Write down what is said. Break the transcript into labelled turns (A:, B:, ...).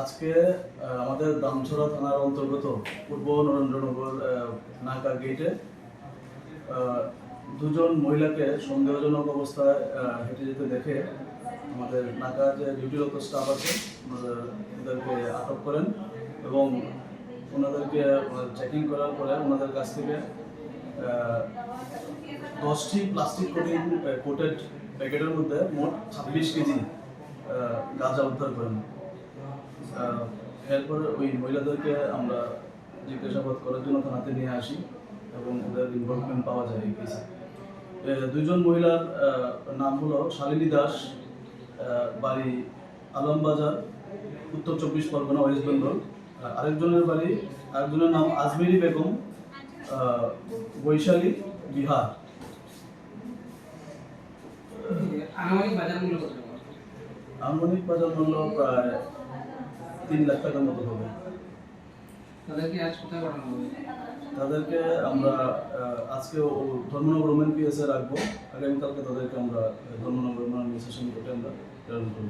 A: আজকে আমাদের দামছড়া থানার অন্তর্গত পূর্ব নরেন্দ্রনগর নাকা গেটে দুজন মহিলাকে সন্দেহজনক অবস্থায় হেঁটে যেতে দেখে আমাদের নাকা যে ডিউটিরত স্টাফ আছে ওনারা ওদেরকে আটক করেন এবং ওনাদেরকে চেকিং করার পরে ওনাদের কাছ থেকে দশটি প্লাস্টিক কোটিং কোটেড প্যাকেটের মধ্যে মোট ছাব্বিশ কেজি গাঁজা উদ্ধার করেন। এরপরে ওই মহিলাদেরকে আমরা জিজ্ঞাসাবাদ করার জন্য থানাতে নিয়ে আসি এবং ওদের ইনভলভমেন্ট পাওয়া যায় এই কেসে আহ, দুইজন মহিলার নাম হলো শালিনী দাস বাড়ি আলমবাজার উত্তর চব্বিশ পরগনা ওয়েস্ট বেঙ্গল আরেকজনের বাড়ি আরেকজনের নাম আজমেরি বেগম বৈশালী বিহার।
B: আনুমানিক বাজার মূল্য
A: প্রায় তিন লাখ টাকার মতো হবে।
B: তাদেরকে আজ কোথায় পাঠানো হবে?
A: তাদেরকে আমরা আজকে ধর্মনগর ওমেন পিএসএ রাখব। আগামীকালকে তাদেরকে আমরা ধর্মনগর ওমেন অ্যাসোসিয়েশন কোর্টে আমরা। প্রেরণ করব